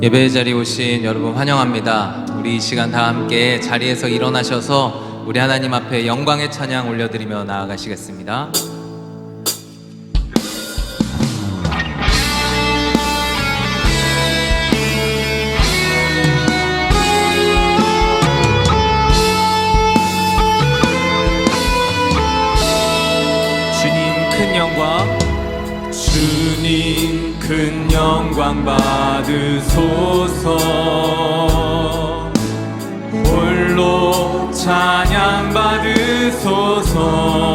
예배의 자리에 오신 여러분 환영합니다. 우리 이 시간 다 함께 자리에서 일어나셔서 우리 하나님 앞에 영광의 찬양 올려드리며 나아가시겠습니다. 영광 받으소서. 홀로 찬양 받으소서.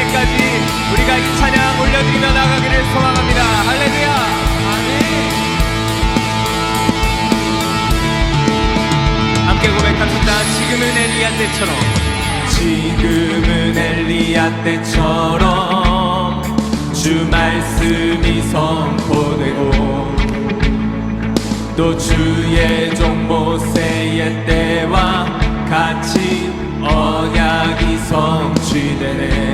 때까지 우리가 이 찬양 올려드리며 나가기를 소망합니다. 할렐루야. 아멘. 함께 고백합시다. 지금은 엘리야 때처럼. 지금은 엘리야 때처럼 주 말씀이 선포되고 또 주의 종 모세의 때와 같이 언약이 성취되네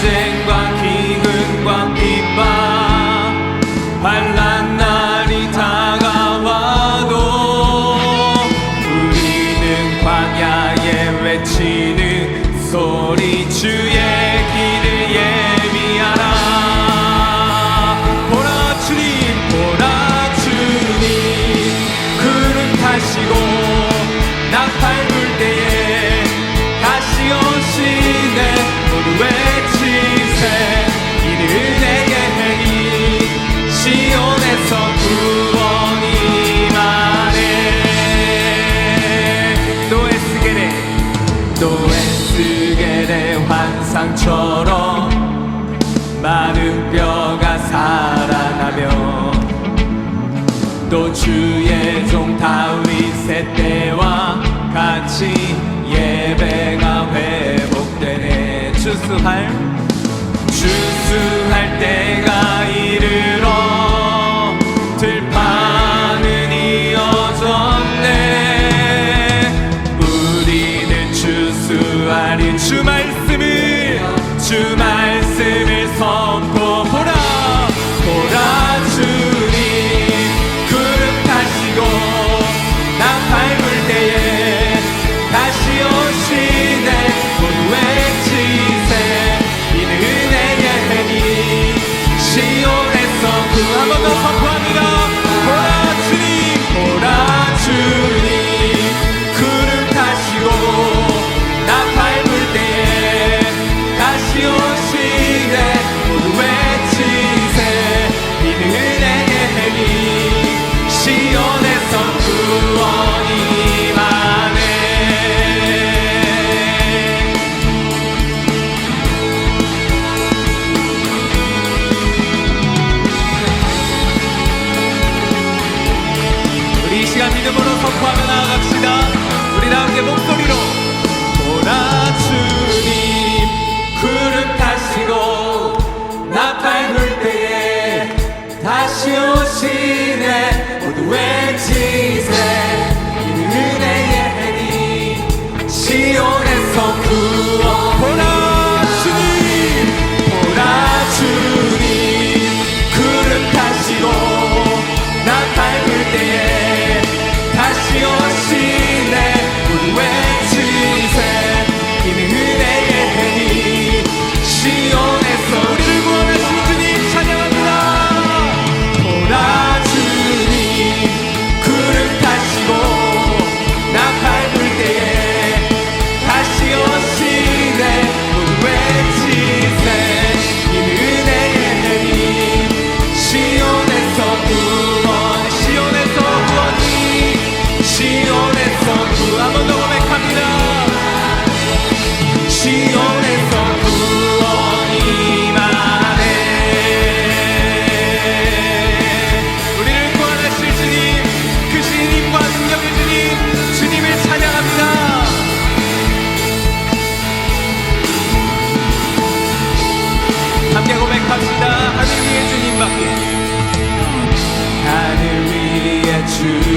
전쟁과 기근과 비바 반란 수할? 주수할 때가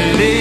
it is.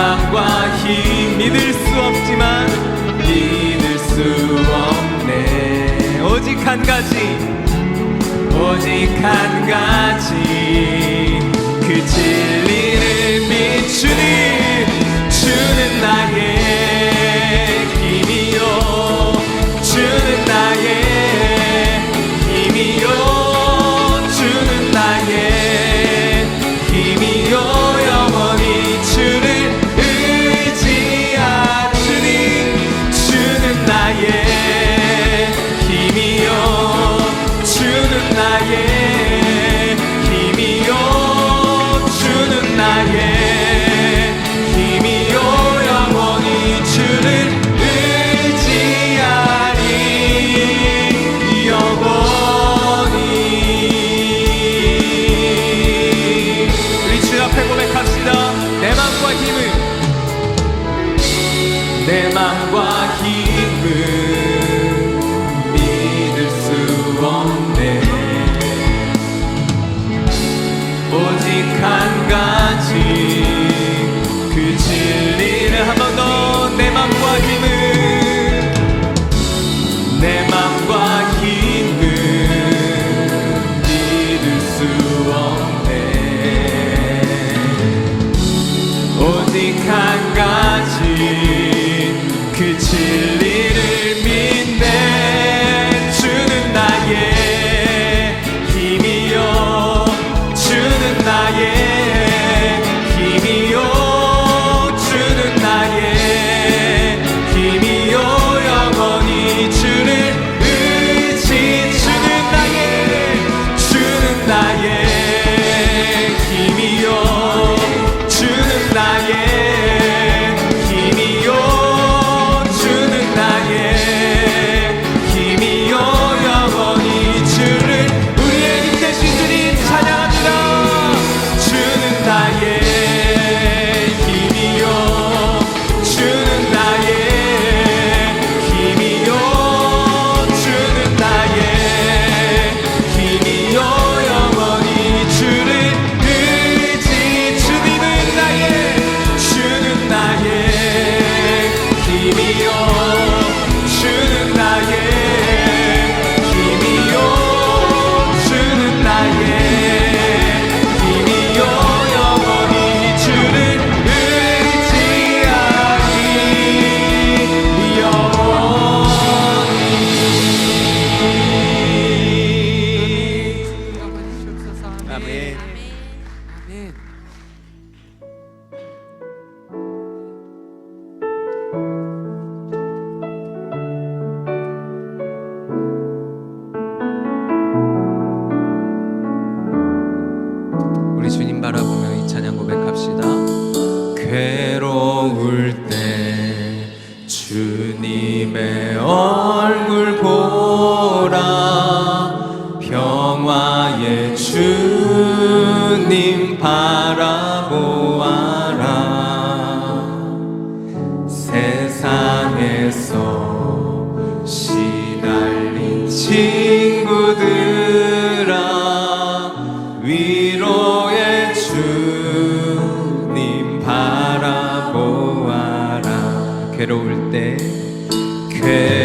맘과 힘 믿을 수 없지만 믿을 수 없네. 오직 한 가지 오직 한 가지. 그 진리를 비추니 나의 to Amen. 괴로울 때 괴.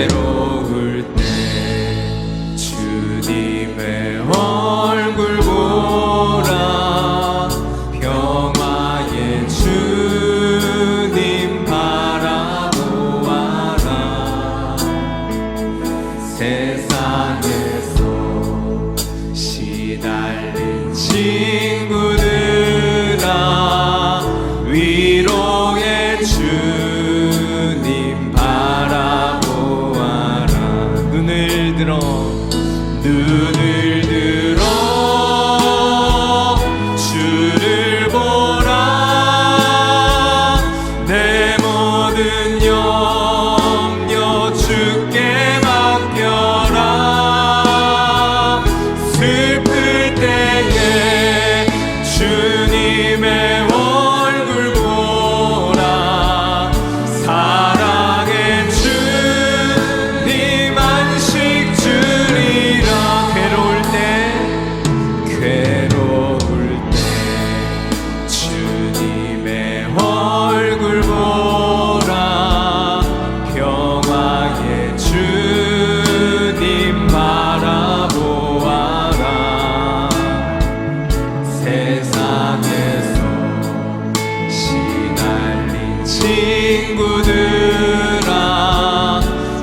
친구들아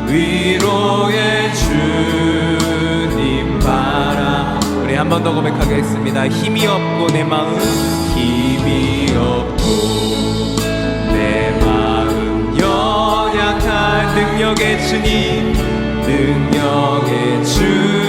위로의 주님 바라. 우리 한 번 더 고백하겠습니다. 힘이 없고 내 마음 힘이 없고 내 마음 연약한 능력의 주님 능력의 주님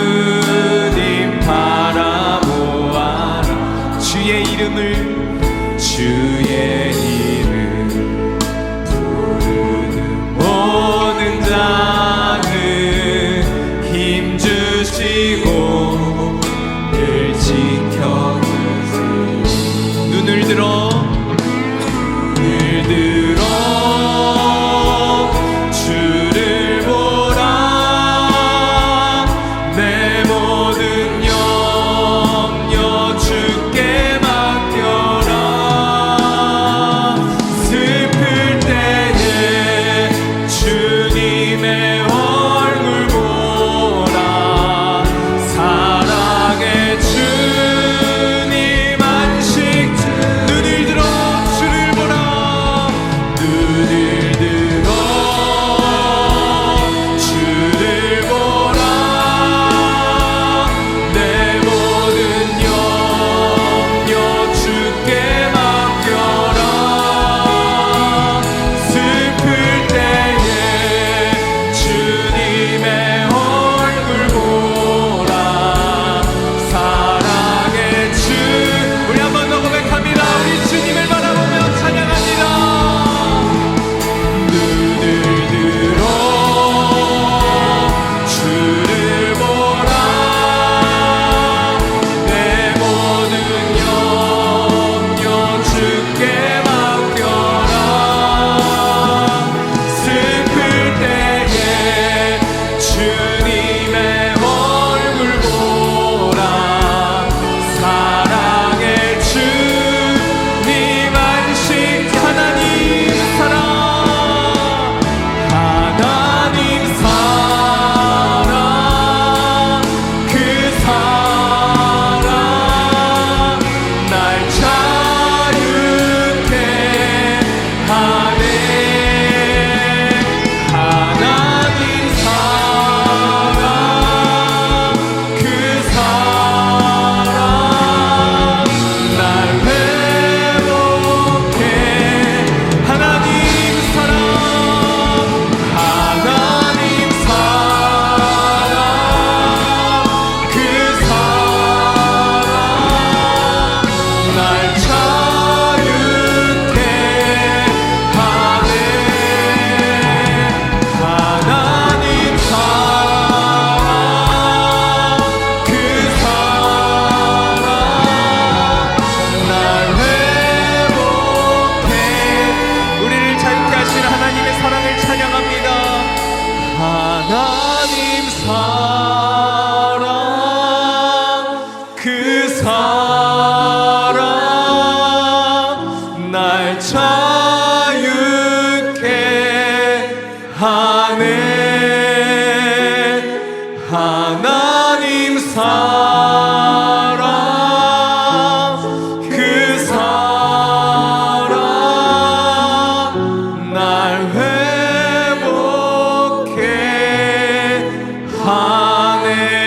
하네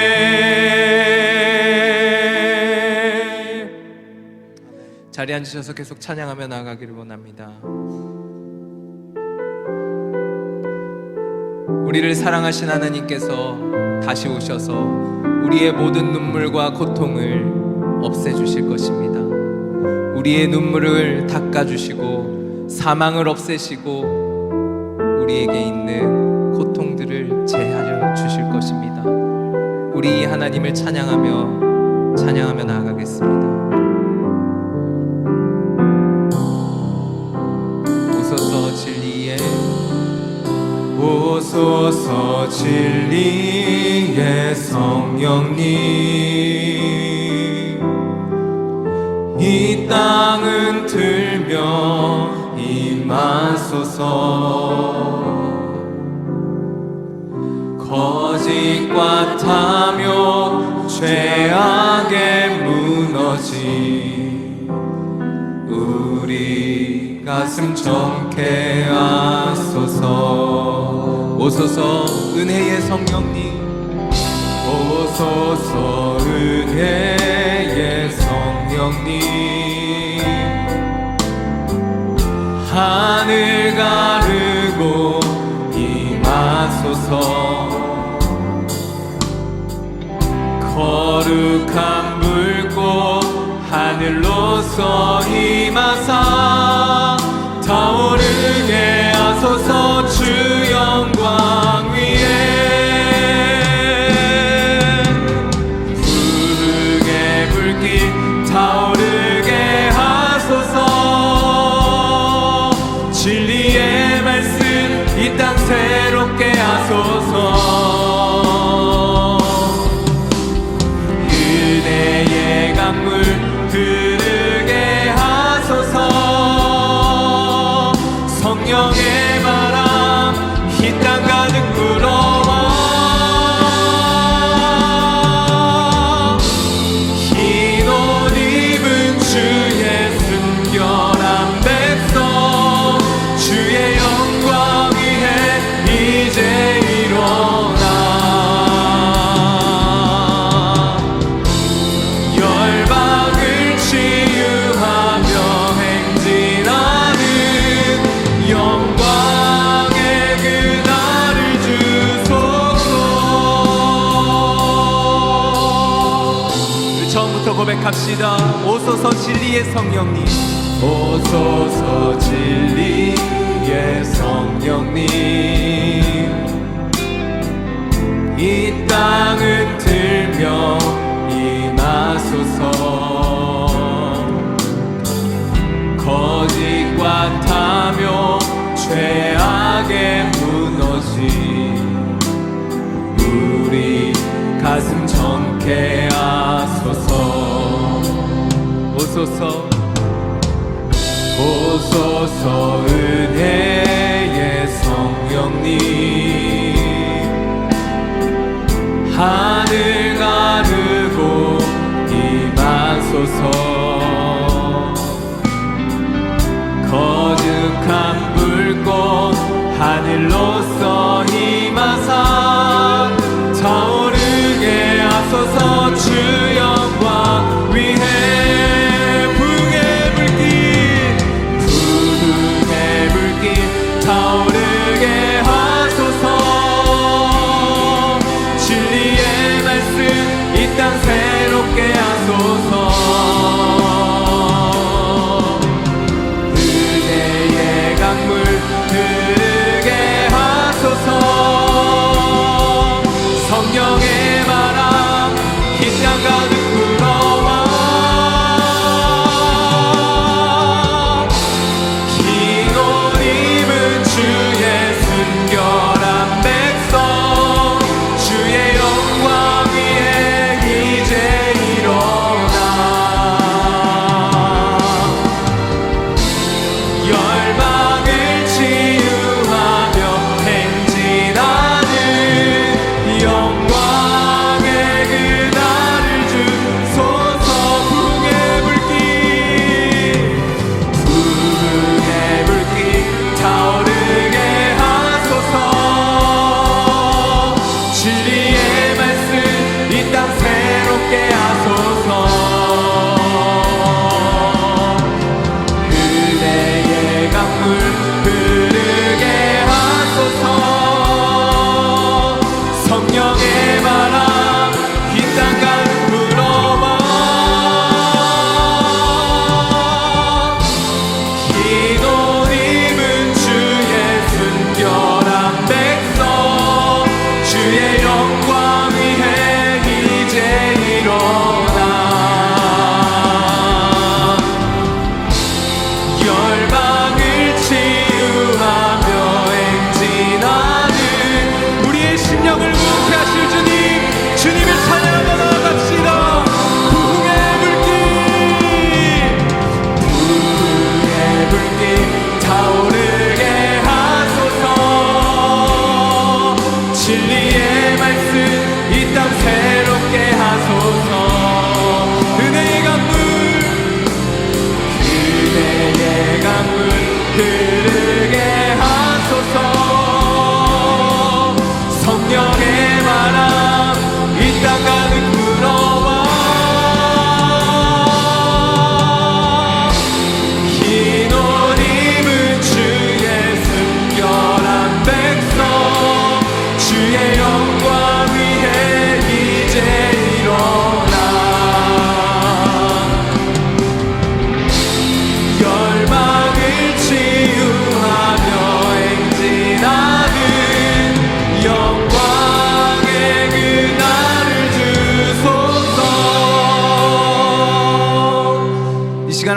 자리에 앉으셔서 계속 찬양하며 나아가기를 원합니다. 우리를 사랑하신 하나님께서 다시 오셔서 우리의 모든 눈물과 고통을 없애주실 것입니다. 우리의 눈물을 닦아주시고 사망을 없애시고 우리에게 있는 우리 이 하나님을 찬양하며 찬양하며 나아가겠습니다. 오소서 진리의 오소서 진리의 성령님 이 땅은 들며 임하소서 거짓과 탐욕 죄악에 무너진 우리 가슴 정케 하소서. 오소서 은혜의 성령님. 오소서 은혜의 성령님. 하늘 가르 거룩한 불꽃 하늘로서 임하사 고백합시다. 오소서 진리의 성령님. 오소서 진리의 성령님. 이 땅은 들며 임하소서. 거짓과 탐욕 죄악에 무너진 우리 가슴 정케 오소서 오소서 은혜의 성령님. 하늘 가르고 임하소서. 거룩한 불꽃 하늘로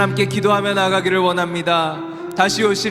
함께 기도하며 나가기를 원합니다. 다시 오실